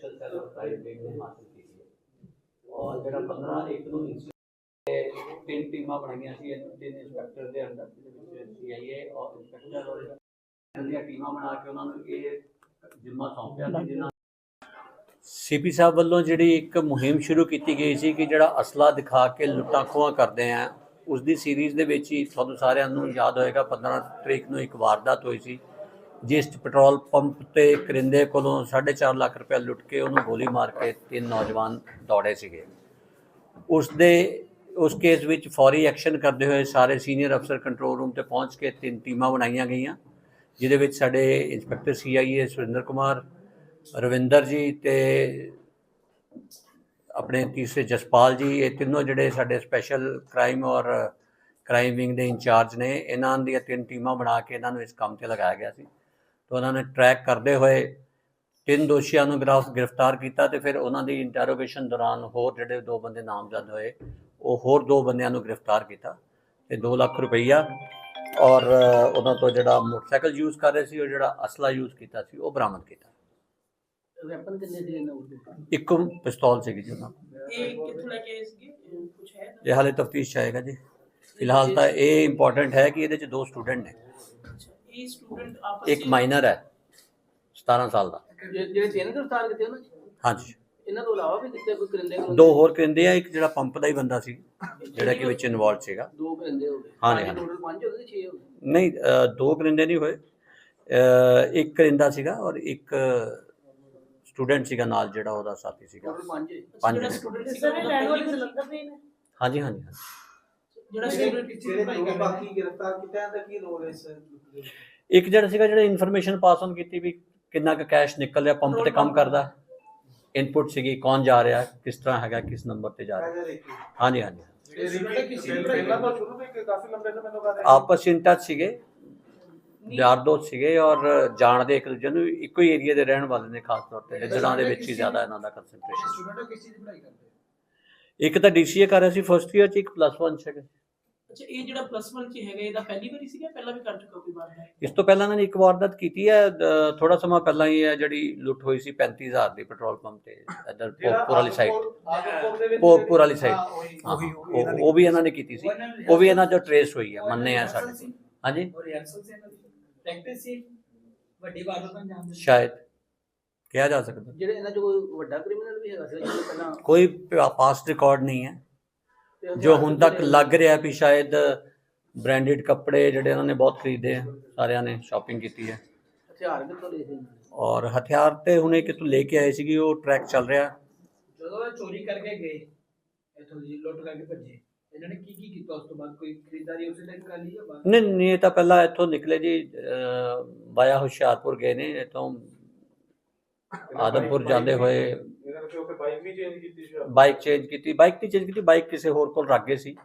Special cell private ਨੇ ਹਾਸਲ ਕੀਤੀ ਹੈ ਔਰ ਜਿਹੜਾ 15 ਇੱਕ ਨੂੰ ਤਿੰਨ ਟੀਮਾਂ ਬਣਾਈਆਂ ਸੀ ਤਿੰਨ ਇੰਸਪੈਕਟਰ ਦੇ ਅੰਡਰ ਜਿਹਦੇ ਵਿੱਚ ਸੀਆਈਏ ਔਰ ਇੰਸਪੈਕਟਰ ਔਰ ਦੀਆਂ ਟੀਮਾਂ ਬਣਾ ਕੇ ਉਹਨਾਂ ਨੂੰ ਇਹ ਜ਼ਿੰਮਾ ਸੌਂਪਿਆ ਸੀ ਜਿਨ੍ਹਾਂ ਸੀਪੀ ਸਾਹਿਬ ਵੱਲੋਂ ਜਿਹੜੀ ਇੱਕ ਮੁਹਿੰਮ ਸ਼ੁਰੂ ਕੀਤੀ ਗਈ ਸੀ ਕਿ ਜਿਹੜਾ ਅਸਲਾ ਦਿਖਾ ਕੇ ਲੁੱਟਾਂ ਖੋਹਾਂ ਕਰਦੇ ਆ ਉਸ ਦੀ ਸੀਰੀਜ਼ ਦੇ ਵਿੱਚ ਹੀ ਤੁਹਾਨੂੰ ਸਾਰਿਆਂ ਨੂੰ ਯਾਦ ਹੋਏਗਾ 15 ਤਰੀਕ ਨੂੰ ਇੱਕ ਵਾਰਦਾਤ ਹੋਈ ਸੀ ਜਿਸ 'ਚ ਪੈਟਰੋਲ ਪੰਪ ਤੇ ਕਰਿੰਦੇ ਕੋਲੋਂ 4.5 ਲੱਖ ਰੁਪਏ ਲੁੱਟ ਕੇ ਉਹਨੂੰ ਗੋਲੀ ਮਾਰ ਕੇ ਤਿੰਨ ਨੌਜਵਾਨ ਦੌੜੇ ਸੀਗੇ। ਉਸ ਦੇ ਉਸ ਕੇਸ ਵਿੱਚ ਫੌਰੀ ਐਕਸ਼ਨ ਕਰਦੇ ਹੋਏ ਸਾਰੇ ਸੀਨੀਅਰ ਅਫਸਰ ਕੰਟਰੋਲ ਰੂਮ ਤੇ ਪਹੁੰਚ ਕੇ ਤਿੰਨ ਟੀਮਾਂ ਬਣਾਈਆਂ ਗਈਆਂ, ਜਿਹਦੇ ਵਿੱਚ ਸਾਡੇ ਇੰਸਪੈਕਟਰ ਸੀਆਈਏ ਸੁਰਿੰਦਰ ਕੁਮਾਰ, ਰਵਿੰਦਰ ਜੀ ਤੇ ਆਪਣੇ ਤੀਸਰੇ ਜਸਪਾਲ ਜੀ, ਇਹ ਤਿੰਨੋਂ ਜਿਹੜੇ ਸਾਡੇ ਸਪੈਸ਼ਲ ਕ੍ਰਾਈਮ ਔਰ ਕ੍ਰਾਈਮ ਵਿੰਗ ਦੇ ਇੰਚਾਰਜ ਨੇ, ਇਹਨਾਂ ਦੀਆਂ ਤਿੰਨ ਟੀਮਾਂ ਬਣਾ ਕੇ ਇਹਨਾਂ ਨੂੰ ਇਸ ਕੰਮ ਤੇ ਲਗਾਇਆ ਗਿਆ ਸੀ। ਤਾਂ ਉਹਨਾਂ ਨੇ ਟਰੈਕ ਕਰਦੇ ਹੋਏ ਤਿੰਨ ਦੋਸ਼ੀਆਂ ਨੂੰ ਗ੍ਰਿਫ- ਗ੍ਰਿਫਤਾਰ ਕੀਤਾ ਤੇ ਫਿਰ ਉਹਨਾਂ ਦੀ ਇੰਟਰੋਗੇਸ਼ਨ ਦੌਰਾਨ ਹੋਰ ਜਿਹੜੇ ਦੋ ਬੰਦੇ ਨਾਮਜ਼ਦ ਹੋਏ ਉਹ ਹੋਰ ਦੋ ਬੰਦਿਆਂ ਨੂੰ ਗ੍ਰਿਫਤਾਰ ਕੀਤਾ ਤੇ 2 ਲੱਖ ਰੁਪਈਆ ਔਰ ਉਹਨਾਂ ਤੋਂ ਜਿਹੜਾ ਮੋਟਰਸਾਈਕਲ ਯੂਜ਼ ਕਰ ਰਹੇ ਸੀ ਉਹ ਜਿਹੜਾ ਅਸਲਾ ਯੂਜ਼ ਕੀਤਾ ਸੀ ਉਹ ਬਰਾਮਦ ਕੀਤਾ। ਵੈਪਨ ਕਿੰਨੇ ਸੀ ਇਹਨਾਂ ਕੋਲ? ਇੱਕ ਪਿਸਤੌਲ ਸੀਗੀ ਜੀ ਉਹਨਾਂ ਕੋਲ। ਇਹ ਕਿੱਥੋਂ ਲੈ ਕੇ ਆਏ ਸੀਗੇ? ਕੁਝ ਹੈ? ਇਹ ਹਾਲੇ ਤਫਤੀਸ਼ ਆਏਗਾ ਜੀ। ਫਿਲਹਾਲ ਤਾਂ ਇਹ ਇੰਪੋਰਟੈਂਟ ਹੈ ਕਿ ਇਹਦੇ ਚ ਦੋ ਸਟੂਡੈਂਟ ਨੇ। ਸਟੂਡੈਂਟ ਆਪਸ ਇੱਕ ਮਾਈਨਰ ਹੈ 17 ਸਾਲ ਦਾ। ਜਿਹੜੇ ਤਿੰਨ ਗ੍ਰਿਫਤਾਰ ਕੀਤੇ ਉਹਨਾਂ ਹਾਂਜੀ। ਇਹਨਾਂ ਤੋਂ ਇਲਾਵਾ ਵੀ ਕਿਤੇ ਕੋਈ ਕਰਿੰਦੇ ਦੋ ਹੋਰ ਕਹਿੰਦੇ ਆ ਇੱਕ ਜਿਹੜਾ ਪੰਪ ਦਾ ਹੀ ਬੰਦਾ ਸੀ ਜਿਹੜਾ ਕਿ ਵਿੱਚ ਇਨਵੋਲਡ ਸੀਗਾ। ਦੋ ਕਰਿੰਦੇ ਹੋ ਗਏ। ਹਾਂਜੀ, ਹਾਂਜੀ। ਟੋਟਲ ਪੰਜ ਹੋ ਗਏ 6 ਹੋ ਗਏ ਨਹੀਂ ਦੋ ਕਰਿੰਦੇ ਨਹੀਂ ਹੋਏ। ਇੱਕ ਕਰਿੰਦਾ ਸੀਗਾ ਔਰ ਇੱਕ ਸਟੂਡੈਂਟ ਸੀਗਾ ਨਾਲ ਜਿਹੜਾ ਉਹਦਾ ਸਾਥੀ ਸੀਗਾ। ਟੋਟਲ ਪੰਜ ਹੈ। ਸਟੂਡੈਂਟ ਹਾਂਜੀ ਹਾਂਜੀ ਹਾਂਜੀ। ਜਿਹੜਾ ਸਟੂਡੈਂਟ ਦੋ ਬਾਕੀ ਗ੍ਰਿਫਤਾਰ ਕੀਤੇ ਤਾਂ ਕੀ ਰੋਲ ਹੈ ਇਸ ਇੱਕ ਜਿਹੜਾ ਸੀਗਾ ਜਿਹੜਾ ਇਨਫੋਰਮੇਸ਼ਨ ਪਾਸ ਔਨ ਕੀਤੀ ਵੀ ਕਿੰਨਾ ਕੁ ਕੈਸ਼ ਨਿਕਲ ਰਿਹਾ ਪੰਪ ਤੇ ਕੰਮ ਕਰਦਾ। ਇਨਪੁਟ ਸੀਗੀ ਕੌਣ ਜਾ ਰਿਹਾ ਕਿਸ ਤਰ੍ਹਾਂ ਹੈਗਾ ਕਿਸ ਨੰਬਰ ਤੇ ਜਾ ਰਿਹਾ। ਹਾਂਜੀ ਹਾਂਜੀ। ਆਪਸ ਇਨ ਟੱਚ ਸੀਗੇ। ਯਾਰ ਦੋਸਤ ਸੀਗੇ ਔਰ ਜਾਣਦੇ ਇੱਕ ਦੂਜੇ ਨੂੰ ਇੱਕੋ ਹੀ ਏਰੀਆ ਦੇ ਰਹਿਣ ਵਾਲੇ ਨੇ ਖਾਸ ਤੌਰ ਤੇ ਲਿਜਰਾਂ ਦੇ ਵਿੱਚ ਹੀ ਜ਼ਿਆਦਾ ਇਹਨਾਂ ਦਾ ਕਨਸੈਂਟਰੇਸ਼ਨ ਇੱਕ ਤਾਂ ਡੀਸੀਏ ਕਰ ਰਿਹਾ ਸੀ ਫਰਸਟ ਈਅਰ ਚ ਇੱਕ ਪਲੱਸ 1 ਸੀਗਾ ਅੱਛਾ ਇਹ ਜਿਹੜਾ ਪਲੱਸ 1 ਚ ਹੈਗਾ ਇਹਦਾ ਪਹਿਲੀ ਵਾਰੀ ਸੀਗਾ ਪਹਿਲਾਂ ਵੀ ਕਰ ਚੁੱਕਾ ਕੋਈ ਵਾਰ? ਹੈ ਇਸ ਤੋਂ ਪਹਿਲਾਂ ਇਹਨਾਂ ਨੇ ਇੱਕ ਵਾਰਦਾਤ ਕੀਤੀ ਹੈ ਥੋੜਾ ਸਮਾਂ ਪਹਿਲਾਂ ਹੀ ਹੈ ਜਿਹੜੀ ਲੁੱਟ ਹੋਈ ਸੀ 35000 ਦੀ ਪੈਟਰੋਲ ਪੰਪ ਤੇ ਇੱਧਰ ਭੋਗਪੁਰ ਵਾਲੀ ਸਾਈਡ ਭੋਗਪੁਰ ਵਾਲੀ ਸਾਈਡ ਉਹੀ ਵੀ ਇਹਨਾਂ ਨੇ ਕੀਤੀ ਸੀ। ਉਹ ਵੀ ਇਹਨਾਂ ਚੋਂ ਟਰੇਸ ਹੋਈ ਹੈ ਮੰਨੇ ਆ ਸਾਡੇ। ਹਾਂਜੀ? ਪ੍ਰੈਕਟਿਸ ਸੀ ਵੱਡੀ ਵਾਰਦਾਤ ਨੂੰ ਜਾਣਦੇ ਸ਼ਾਇਦ। ਕਿਹਾ ਜਾ ਸਕਦਾ। ਜਿਹੜੇ ਇਹਨਾਂ 'ਚ ਕੋਈ ਵੱਡਾ ਕ੍ਰਿਮੀਨਲ ਵੀ ਹੈਗਾ ਸੀ ਜਿਹੜੇ ਪਹਿਲਾਂ ਕੋਈ ਪਾਸਟ ਰਿਕਾਰਡ ਨਹੀਂ ਹੈ। ਜੋ ਹੁਣ ਤੱਕ ਲੱਗ ਰਿਹਾ ਵੀ ਸ਼ਾਇਦ ਬ੍ਰਾਂਡਡ ਕੱਪੜੇ ਜਿਹੜੇ ਇਹਨਾਂ ਨੇ ਬਹੁਤ ਖਰੀਦੇ ਆ ਸਾਰਿਆਂ ਨੇ ਸ਼ਾਪਿੰਗ ਕੀਤੀ ਹੈ। ਹਥਿਆਰ ਕਿੱਥੋਂ ਲਏ ਸੀ? ਔਰ ਹਥਿਆਰ ਤੇ ਹੁਣੇ ਕਿਤੋਂ ਲੈ ਕੇ ਆਏ ਸੀਗੇ ਉਹ ਟਰੈਕ ਚੱਲ ਰਿਹਾ। ਜਦੋਂ ਇਹ ਚੋਰੀ ਕਰਕੇ ਗਏ ਇਥੋਂ ਦੀ ਲੁੱਟ ਕਰਕੇ ਭੱਜੇ ਇਹਨਾਂ ਨੇ ਕੀ ਕੀ ਕੀਤਾ ਉਸ ਤੋਂ ਬਾਅਦ? ਕੋਈ ਖਰੀਦਦਾਰੀ ਉਸੇ ਟਾਈਮ ਕਰ ਲਈ ਜਾਂ ਬਾਅਦ? ਨਹੀਂ ਨਹੀਂ ਇਹ ਤਾਂ ਪਹਿਲਾਂ ਇੱਥੋਂ ਨਿਕਲੇ ਜੀ ਬਾਇਆ ਹੁਸ਼ਿਆਰਪੁਰ ਗਏ ਨੇ ਇੱਥੋਂ ਆਦਮਪੁਰ ਜਾਂਦੇ ਹੋਏ ਇਹਨਾਂ ਨੇ ਉੱਥੇ ਬਾਈਕ ਵੀ ਚੇਂਜ ਕੀਤੀ ਸੀ ਬਾਈਕ ਚੇਂਜ ਕੀਤੀ ਬਾਈਕ ਨਹੀਂ ਚੇਂਜ ਕੀਤੀ ਬਾਈਕ ਕਿਸੇ ਹੋਰ ਕੋਲ ਰੱਖ ਗਏ ਸੀ।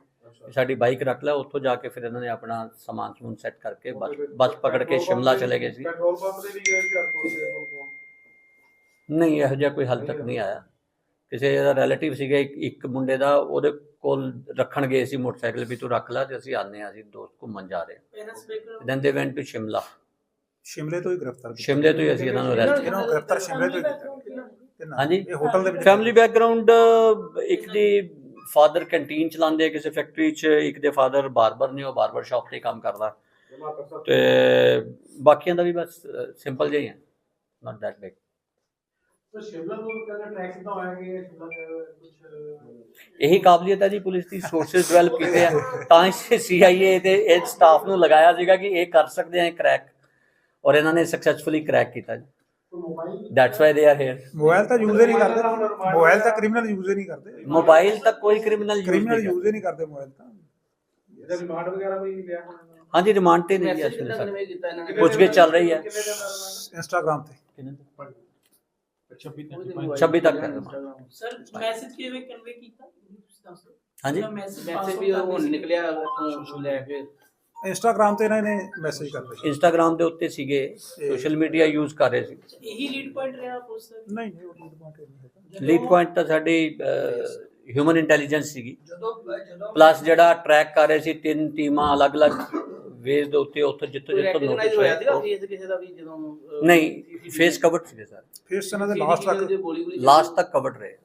ਸਾਡੀ ਬਾਈਕ ਰੱਖ ਲਿਆ ਉੱਥੋਂ ਜਾ ਕੇ ਫਿਰ ਇਹਨਾਂ ਨੇ ਆਪਣਾ ਸਮਾਨ ਸਮੂਨ ਸੈੱਟ ਕਰਕੇ ਬੱਸ ਬੱਸ ਪਕੜ ਕੇ ਸ਼ਿਮਲਾ ਚਲੇ ਗਏ ਸੀ। ਪੈਟਰੋਲ ਪੰਪ ਦੇ ਵੀ ਗਏ ਹੁਸ਼ਿਆਰਪੁਰ ਦੇ ਕੋਲ ਨਹੀਂ ਇਹੋ ਜਿਹਾ ਕੋਈ ਹੱਲ ਤੱਕ ਨਹੀਂ ਆਇਆ। ਕਿਸੇ ਦਾ ਰਿਲੇਟਿਵ ਸੀਗਾ ਇੱਕ ਇੱਕ ਮੁੰਡੇ ਦਾ ਉਹਦੇ ਕੋਲ ਰੱਖਣ ਗਏ ਸੀ ਮੋਟਰਸਾਈਕਲ ਵੀ ਤੂੰ ਰੱਖ ਲੈ ਤੇ ਅਸੀਂ ਆਨੇ ਆ ਅਸੀਂ ਦੋਸਤ ਘੁੰਮਣ ਜਾ ਰਹੇ ਦੈਨ ਦੇ ਵੈਂਟ ਟੂ ਸ਼ਿਮਲਾ ਸ਼ਿਮਲੇ ਤੋਂ ਹੀ ਗ੍ਰਿਫਤਾਰ ਕੀਤਾ। ਸ਼ਿਮਲੇ ਤੋਂ ਹੀ ਅਸੀਂ ਇਹਨਾਂ ਨੂੰ ਅਰੈਸਟ ਨੂੰ ਗ੍ਰਿਫਤਾਰ ਸ਼ਿਮਲੇ ਤੋਂ ਹੀ ਕੀਤਾ। ਤਿੰਨਾਂ। ਹਾਂਜੀ। ਇਹ ਹੋਟਲ ਦੇ ਵਿੱਚ ਫੈਮਿਲੀ ਬੈਕਗ੍ਰਾਉਂਡ ਇੱਕ ਦੀ ਫਾਦਰ ਕੈਂਟੀਨ ਚਲਾਉਂਦੇ ਆ ਕਿਸੇ ਫੈਕਟਰੀ 'ਚ ਇੱਕ ਦੇ ਫਾਦਰ ਬਾਰਬਰ ਨੇ ਉਹ ਬਾਰਬਰ ਸ਼ਾਪ ਤੇ ਕੰਮ ਕਰਦਾ। ਤੇ ਬਾਕੀਆਂ ਦਾ ਵੀ ਬਸ ਸਿੰਪਲ ਜਿਹਾ ਹੀ ਹੈ। ਨਾਟ ਦੈਟ ਬਿਗ ਇਹੀ ਕਾਬਲੀਅਤ ਹੈ ਜੀ ਪੁਲਿਸ ਦੀ ਸੋਰਸਸ ਡਿਵੈਲਪ ਕੀਤੇ ਆ। ਤਾਂ ਇਸ ਸੀਆਈਏ ਤੇ ਇਹ ਸਟਾਫ ਨੂੰ ਲਗਾਇਆ ਸੀਗਾ ਕਿ ਇਹ ਕਰ ਸਕਦੇ ਆ ਕ੍ਰੈਕ ਔਰ ਇਹਨਾਂ ਨੇ ਸਕਸੈਸਫੁਲੀ ਕ੍ਰੈਕ ਕੀਤਾ ਜੀ। That's why they are here mobile ਤਾਂ ਯੂਜ਼ ਹੀ ਨਹੀਂ ਕਰਦੇ। ਮੋਬਾਈਲ ਤਾਂ ਕ੍ਰਿਮੀਨਲ ਯੂਜ਼ ਹੀ ਨਹੀਂ ਕਰਦੇ। ਮੋਬਾਈਲ ਤੱਕ ਕੋਈ ਕ੍ਰਿਮੀਨਲ ਯੂਜ਼ ਕ੍ਰਿਮੀਨਲ ਨਹੀਂ ਯੂਜ਼ ਹੀ ਨਹੀਂ ਕਰਦੇ ਮੋਬਾਈਲ ਤਾਂ। ਇਹਦਾ ਰਿਮਾਂਡ ਵਗੈਰਾ ਵੀ ਲਿਆ ਹੋਣਾ? ਹਾਂਜੀ ਰਿਮਾਂਡ ਤੇ ਨਹੀਂ ਪੁੱਛਗਿੱਛ ਚੱਲ ਰਹੀ ਹੈ। ਕਿੰਨੇ ਇੰਸਟਾਗ੍ਰam ਤੇ? 26 ਤੱਕ। ਸਰ ਮੈਸੇਜ ਕਿਵੇਂ ਕਨਵੇ ਕੀਤਾ? ਤੁਸੀਂ ਦੱਸੋ ਹਾਂਜੀ ਮੈਸੇਜ ਵੀ ਉਹ ਹੁਣ ਨਿਕਲਿਆ ਉੱਥੋਂ ਲੈ ਕੇ ਇੰਸਟਾਗ੍ਰam ਤੇ ਇਹਨਾਂ ਨੇ ਮੈਸੇਜ ਕਰਦੇ ਇੰਸਟਾਗ੍ਰam ਦੇ ਉੱਤੇ ਸੀਗੇ ਸੋਸ਼ਲ ਮੀਡੀਆ ਯੂਜ਼ ਕਰ ਰਹੇ ਸੀ। ਇਹੀ ਲੀਡ ਪੁਆਇੰਟ ਰਿਹਾ ਪੁਲਿਸ ਦਾ ਨਹੀਂ ਨਹੀਂ ਉਹ ਲੀਡ ਪੁਆਇੰਟ ਨਹੀਂ ਹੈਗਾ। ਲੀਡ ਪੁਆਇੰਟ ਤਾਂ ਸਾਡੀ ਹਿਊਮਨ ਇੰਟੈਲੀਜੈਂਸ ਸੀਗੀ। ਜਦੋਂ ਜਦੋਂ ਪਲੱਸ ਜਿਹੜਾ ਟਰੈਕ ਕਰ ਰਹੇ ਸੀ ਤਿੰਨ ਟੀਮਾਂ ਅਲੱਗ-ਅਲੱਗ ਵੇਸ ਦੇ ਉੱਤੇ ਉੱਥੇ ਜਿੱਥੋਂ ਜਿੱਥੋਂ ਨੋਟਿਸ ਹੋਇਆ ਸੀਗਾ ਹੋਇਆ ਫੇਸ ਕਿਸੇ ਦਾ ਵੀ ਜਦੋਂ ਅਹ, ਨਹੀਂ ਫੇਸ ਕਵਰਡ ਸੀ ਸਰ। ਫੇਸ ਇਹਨਾਂ ਦੇ ਲਾਸਟ ਤੱਕ ਲਾਸਟ ਤੱਕ ਕਵਰਡ ਰਹੇ।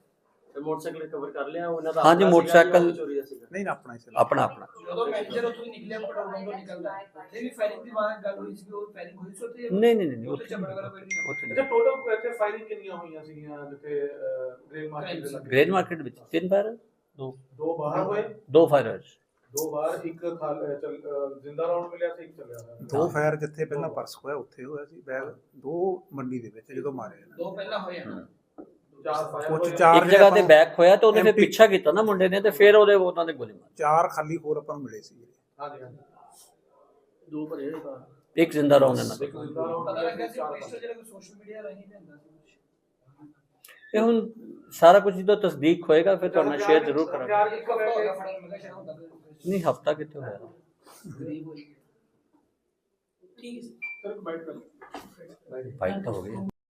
ਮੋਟਰਸਾਈਕਲ ਕਵਰ ਕਰ ਲਿਆ ਉਹਨਾਂ ਦਾ ਹਾਂਜੀ, ਆਪਣਾ ਸੀਗਾ ਮੋਟਰਸਾਈਕਲ- ਜਾਂ ਉਹ ਚੋਰੀ ਦਾ ਸੀਗਾ। ਨਹੀਂ ਨਾ ਆਪਣਾ ਇਸ ਆਪਣਾ ਆਪਣਾ। ਜਦੋਂ ਮੈਨੇਜਰ ਉੱਥੋਂ ਦੀ ਨਿਕਲਿਆ ਪੈਟਰੋਲ ਪੰਪ ਤੋਂ ਨਿਕਲਦਾ। ਉੱਥੇ ਵੀ ਫਾਇਰਿੰਗ ਦੀ ਬਾਤ ਗੱਲ ਹੋਈ ਸੀ ਉਹ ਫਾਇਰਿੰਗ ਹੋਈ ਸੀ ਉੱਥੇ? ਨਹੀਂ ਨਹੀਂ ਨਹੀਂ ਉੱਥੇ ਉੱਥੇ ਝਗੜਾ ਵਗੈਰਾ ਕੋਈ ਨਹੀਂ ਉੱਥੇ ਅੱਛਾ ਟੋਟਲ ਇੱਥੇ ਫਾਇਰਿੰਗ ਕਿੰਨੀਆਂ ਹੋਈਆਂ ਸੀਗੀਆਂ ਜਿੱਥੇ ਗ੍ਰੇਨ ਮਾਰਕੀਟ ਦੇ ਲੱਗੇ? ਗ੍ਰੇਨ ਮਾਰਕੀਟ ਵਿੱਚ ਤਿੰਨ ਫਾਇਰ ਦੋ। ਦੋ ਬਾਹਰ ਹੋਏ? ਦੋ ਫਾਇਰ ਹੋਏ। ਦੋ ਬਾਹਰ ਇੱਕ ਖਾਲ- ਅਹ, ਚੱਲ- ਅਹ, ਜ਼ਿੰਦਾ ਰਾਉਂਡ ਮਿਲਿਆ ਸੀ ਇੱਕ ਚੱਲਿਆ ਹੋਇਆ। ਦੋ ਫਾਇਰ ਜਿੱਥੇ ਪਹਿਲਾਂ ਪਰਸ ਹੋਇਆ ਉੱਥੇ ਹੋਇਆ ਸੀ ਬੈਗ ਦੋ ਮੰਡੀ ਦੇ ਵਿੱਚ ਜਦੋਂ ਮਾਰੇ ਇਹਨਾਂ ਨੇ। ਦੋ ਪਹਿਲਾਂ ਹੋਏ ਆ। ਚਾਰ ਇੱਕ ਜਗ੍ਹਾ ਤੇ ਬੈਕ ਹੋਇਆ ਤੇ ਉਹਨੇ ਫਿਰ MP ਪਿੱਛਾ ਕੀਤਾ ਨਾ ਮੁੰਡੇ ਨੇ ਤੇ ਫਿਰ ਉਹਦੇ ਉਹਨਾਂ ਨੇ ਗੋਲੀ ਮਾਰੀ। ਚਾਰ ਖਾਲੀ ਹੋਰ ਆਪਾਂ ਨੂੰ ਮਿਲੇ ਸੀ। ਹਾਂਜੀ ਹਾਂਜੀ। ਦੋ ਭਰੇ ਹੋਏ ਕਾਰ ਇੱਕ ਜ਼ਿੰਦਾ ਰੌਂਦ ਨਾਲ ਇੱਕ ਜ਼ਿੰਦਾ ਰਾਉਂਡ ਪਤਾ ਮਿਲਿਆ ਲੱਗਾ ਸੀ ਸੀ ਚਾਰ ਪੁਲਿਸ ਤੋਂ ਜਿਹੜਾ ਸੋਸ਼ਲ ਮੀਡੀਆ ਰਾਹੀਂ ਪੈਂਦਾ ਸੀ ਕੁਛ। ਇਹ ਹੁਣ ਸਾਰਾ ਕੁਝ ਜਦੋਂ ਤਸਦੀਕ ਹੋਏਗਾ ਫਿਰ ਤੁਹਾਨੂੰ ਸ਼ੇਅਰ ਜ਼ਰੂਰ ਕਰਾਂਗੇ ਇੱਕ ਹਫ਼ਤਾ ਹੋ ਗਿਆ ਫੜਨ ਲੱਗਾ ਸ਼ਾਇਦ ਹੁੰਦਾ ਕੋਈ ਨਹੀਂ ਹਫਤਾ ਕਿੱਥੇ ਹੋਇਆ? ਗਰੀਬ ਹੋਈ। ਠੀਕ ਹੈ ਸਰ। ਸਰ ਬਾਈਟ ਕਰ ਫਾਈਟ ਤਾਂ ਹੋ ਗਈ।